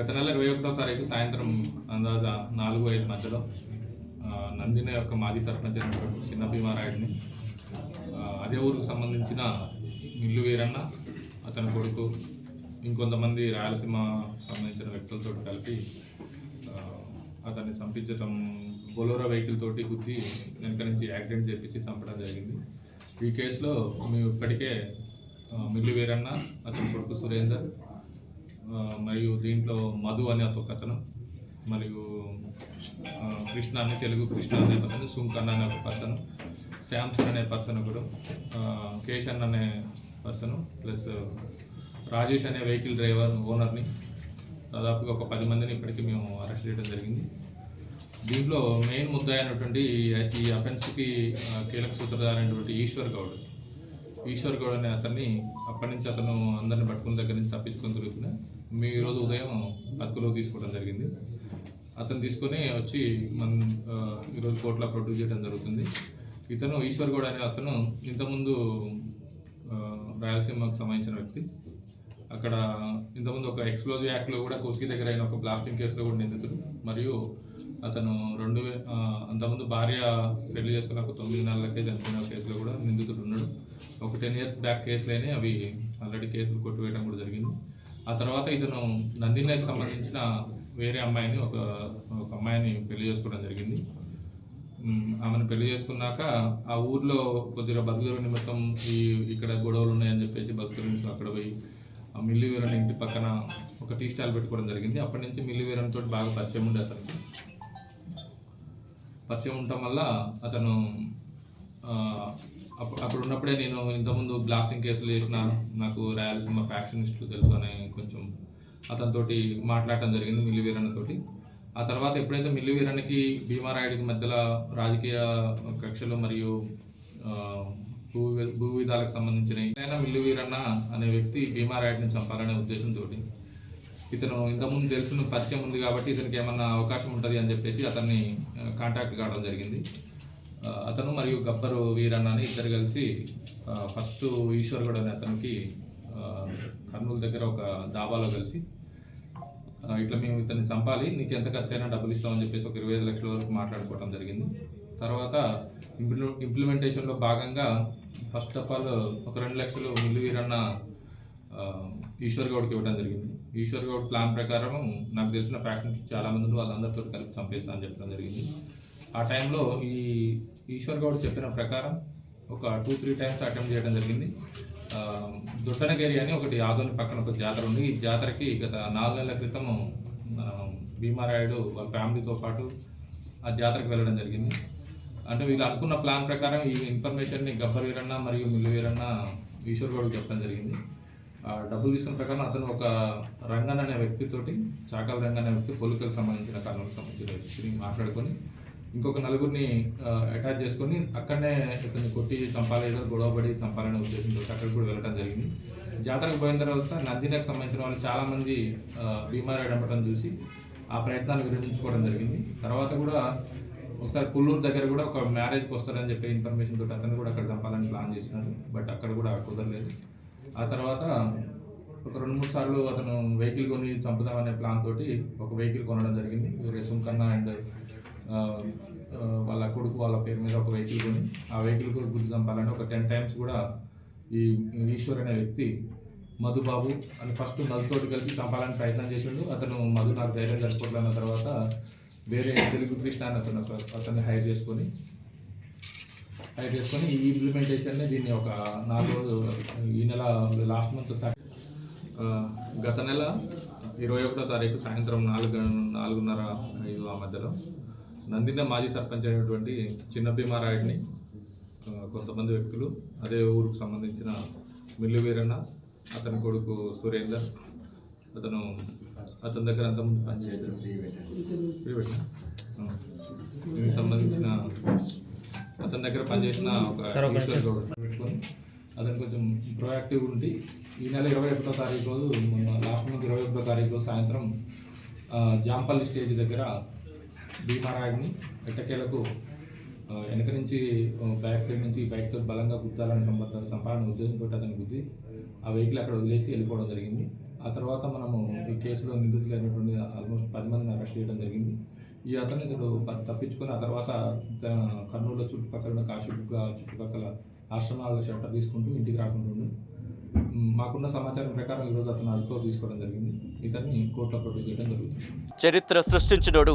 గత నెల ఇరవై ఒకటో తారీఖు సాయంత్రం అందాజ నాలుగు ఐదు మధ్యలో నందిని యొక్క మాజీ సర్పంచ్ అయినటువంటి చిన్న భీమారాయుడిని అదే ఊరికి సంబంధించిన మిల్లు వీరన్న అతని కొడుకు ఇంకొంతమంది రాయలసీమ సంబంధించిన వ్యక్తులతో కలిపి అతన్ని చంపించటం బొలోరా వెహికల్ తోటి గుద్ది వెనక నుంచి యాక్సిడెంట్ చేపించి చంపడం జరిగింది. ఈ కేసులో మేము ఇప్పటికే మిల్లు వీరన్న అతని కొడుకు సురేందర్ మరియు దీంట్లో మధు అనే ఒక అతను మరియు కృష్ణ అని తెలుగు కృష్ణ అనే పర్సన్ సుంకన్న అనే ఒక పర్సన్ శాంసన్ అనే పర్సన్ ఒకడు కేశన్ అనే పర్సన్ ప్లస్ రాజేష్ అనే వెహికల్ డ్రైవర్ ఓనర్ని దాదాపుగా ఒక పది మందిని ఇప్పటికీ మేము అరెస్ట్ చేయడం జరిగింది. దీంట్లో మెయిన్ ముద్ద అయినటువంటి ఈ అఫెన్స్కి కీలక సూత్రధారి అయినటువంటి ఈశ్వర్ గౌడ్. ఈశ్వర్ గౌడ్ అనే అతన్ని అప్పటి నుంచి అతను అందరిని పట్టుకున్న దగ్గర నుంచి తప్పించుకొని తిరుగుతున్నా మీ ఈరోజు ఉదయం అతుకులో తీసుకోవడం జరిగింది. అతను తీసుకొని వచ్చి మన ఈరోజు కోర్టులో ప్రొడ్యూస్ చేయడం జరుగుతుంది. ఇతను ఈశ్వర్ గౌడ్ అనే అతను ఇంతకుముందు రాయలసీమకు సంబంధించిన వ్యక్తి. అక్కడ ఇంతకుముందు ఒక ఎక్స్ప్లోజివ్ యాక్ట్లో కూడా కోస్కి దగ్గర అయిన ఒక బ్లాస్టింగ్ కేసులో కూడా నిందితుడు. మరియు అతను రెండు వే- అంతకుముందు భార్య పెళ్ళి చేసుకున్న ఒక తొమ్మిది నెలలకే చనిపోయిన కేసులో కూడా నిందితుడు ఉన్నాడు. ఒక టెన్ ఇయర్స్ బ్యాక్ కేసులైనా అవి ఆల్రెడీ కేసులు కొట్టివేయడం కూడా జరిగింది. ఆ తర్వాత ఇతను నందినేకి సంబంధించిన వేరే అమ్మాయిని ఒక ఒక అమ్మాయిని పెళ్ళి చేసుకోవడం జరిగింది. ఆమెను పెళ్ళి చేసుకున్నాక ఆ ఊర్లో కొద్దిగా బతుకుల నిమిత్తం ఈ ఇక్కడ గొడవలు ఉన్నాయని చెప్పేసి బతుకుల నిమిత్తం అక్కడ పోయి ఆ మిల్లివీరన్ ఇంటి పక్కన ఒక టీ స్టాల్ పెట్టుకోవడం జరిగింది. అప్పటి నుంచి మిల్లివీరన్ తోటి బాగా పరిచయం ఉండే అతనికి. పరిచయం ఉండటం వల్ల అతను అప్పుడు అప్పుడు ఉన్నప్పుడే నేను ఇంతకుముందు బ్లాస్టింగ్ కేసులు చేసిన నాకు రాయలసీమ ఫ్యాక్షనిస్టులు తెలుసు అని కొంచెం అతనితోటి మాట్లాడటం జరిగింది మిల్లి వీరన్నతోటి ఆ తర్వాత ఎప్పుడైతే మిల్లి వీరన్నకి భీమారాయుడికి మధ్యలో రాజకీయ కక్షలు మరియు భూ భూ విధాలకు సంబంధించిన అయినా మిల్లి వీరన్న అనే వ్యక్తి భీమారాయుడిని చంపాలనే ఉద్దేశంతో ఇతను ఇంతకుముందు తెలిసిన పరిచయం ఉంది కాబట్టి ఇతనికి ఏమన్నా అవకాశం ఉంటుంది అని చెప్పేసి అతన్ని కాంటాక్ట్ కావడం జరిగింది. అతను మరియు గబ్బరు వీరన్న అని ఇద్దరు కలిసి ఫస్ట్ ఈశ్వర్ అనే అతనికి కర్నూలు దగ్గర ఒక దాబాలో కలిసి ఇట్లా మేము ఇతన్ని చంపాలి నీకు ఎంత ఖర్చు అయినా డబ్బులు ఇస్తామని చెప్పేసి ఒక ఇరవై ఐదు లక్షల వరకు మాట్లాడుకోవడం జరిగింది. తర్వాత ఇంప్లి ఇంప్లిమెంటేషన్లో భాగంగా ఫస్ట్ ఆఫ్ ఆల్ ఒక రెండు లక్షలు మిల్లు వీరన్న ఈశ్వర్ గౌడ్కి ఇవ్వడం జరిగింది. ఈశ్వర్ గౌడ్ ప్లాన్ ప్రకారం నాకు తెలిసిన ఫ్యాక్టరీకి చాలా మంది వాళ్ళందరితో కలిపి చంపేస్తా అని చెప్పడం జరిగింది. ఆ టైంలో ఈ ఈశ్వర్ గౌడ్ చెప్పిన ప్రకారం ఒక టూ త్రీ టైమ్స్ అటెంప్ట్ చేయడం జరిగింది. ఆ, దొట్టనగిరి అని ఒకటి ఆదోని పక్కన ఒక జాతర ఉంది. ఈ జాతరకి గత నాలుగు నెలల క్రితం భీమారాయుడు వాళ్ళ ఫ్యామిలీతో పాటు ఆ జాతరకు వెళ్ళడం జరిగింది. అంటే వీళ్ళు అనుకున్న ప్లాన్ ప్రకారం ఈ ఇన్ఫర్మేషన్ని గబ్బర్ వీరన్న మరియు మిల్లు వీరన్న ఈశ్వర్ గౌడ్కి చెప్పడం జరిగింది. ఆ డబ్బులు తీసుకున్న ప్రకారం అతను ఒక రంగన్ అనే వ్యక్తితోటి చాకల రంగన్ అనే వ్యక్తి పొలికలకు సంబంధించిన కాలంలో సంబంధించిన వ్యక్తిని మాట్లాడుకొని ఇంకొక నలుగురిని అటాచ్ చేసుకొని అక్కడనే ఇతన్ని కొట్టి చంపాలి ఏదో గొడవపడి చంపాలనే ఉద్దేశంతో అక్కడికి కూడా వెళ్ళడం జరిగింది. జాతరకు పోయిన తర్వాత నందినకు సంబంధించిన వాళ్ళు చాలామంది బీమార్ అమ్మటం చూసి ఆ ప్రయత్నాన్ని విరమించుకోవడం జరిగింది. తర్వాత కూడా ఒకసారి పుల్లూరు దగ్గర కూడా ఒక మ్యారేజ్కి వస్తారని చెప్పి ఇన్ఫర్మేషన్ తోటి అతను కూడా అక్కడ చంపాలని ప్లాన్ చేసినారు. బట్ అక్కడ కూడా కుదరలేదు. ఆ తర్వాత ఒక రెండు మూడు సార్లు అతను వెహికల్ కొని చంపుదామనే ప్లాన్ తోటి ఒక వెహికల్ కొనడం జరిగింది. వేరే సుంకన్న అండ్ వాళ్ళ కొడుకు వాళ్ళ పేరు మీద ఒక వెహికల్ కొని ఆ వెహికల్ కూడా గుర్తు చంపాలని ఒక టెన్ టైమ్స్ కూడా ఈ ఈశ్వర్ అనే వ్యక్తి మధుబాబు అని ఫస్ట్ మధుతోటి కలిసి చంపాలని ప్రయత్నం చేసిండు. అతను మధు నాకు ధైర్యం సరిపోట్లన్న తర్వాత వేరే తెలుగు కృష్ణ అని అతను అతన్ని హైర్ చేసుకొని హైర్ చేసుకొని ఈ ఇంప్లిమెంటేషన్ని దీన్ని ఒక నాలుగు రోజు ఈ నెల లాస్ట్ మంత్ గత నెల ఇరవై ఒకటో తారీఖు సాయంత్రం నాలుగు నాలుగున్నర ఐదు ఆ మధ్యలో నందిన మాజీ సర్పంచ్ అయినటువంటి చిన్న భీమారాయుడిని కొంతమంది వ్యక్తులు అదే ఊరుకు సంబంధించిన మిల్లు వీరన్న అతని కొడుకు సురేందర్ అతను అతని దగ్గర అంతకుముందు పనిచేయడం ఫ్రీ పెట్టినా? ఆ. దీనికి సంబంధించిన అతని దగ్గర పనిచేసిన ఒక పెట్టుకొని అతను కొంచెం ప్రొయాక్టివ్ ఉండి ఈ నెల ఇరవై ఒకటో తారీఖు రోజు లాస్ట్ మంత్ ఇరవై ఒకటో తారీఖు సాయంత్రం జాంపల్లి స్టేజ్ దగ్గర భీమారాయుడిని ఎట్టకేలకు వెనక నుంచి బ్యాక్ సైడ్ నుంచి బైక్తో బలంగా గుద్దాలని సంబంధం సంపాదన ఉద్దేశంతో అతని గుద్ది ఆ వెహికల్ అక్కడ వదిలేసి వెళ్ళిపోవడం జరిగింది. ఆ తర్వాత మనము ఈ కేసులో నిందితులు అయినటువంటి ఆల్మోస్ట్ పది మందిని అరెస్ట్ చేయడం జరిగింది. ఈ అతను ఇతడు తప్పించుకొని ఆ తర్వాత కర్నూలు చుట్టుపక్కల ఉన్న కాశీబుగ్గ చుట్టుపక్కల ఆశ్రమాల షెల్టర్ తీసుకుంటూ ఇంటికి రాకుండా మాకున్న సమాచారం ప్రకారం ఈరోజు అతను అదుపులో తీసుకోవడం జరిగింది. ఇతన్ని కోర్టులో ప్రొడ్యూస్ చేయడం జరుగుతుంది. చరిత్ర సృష్టించినోడు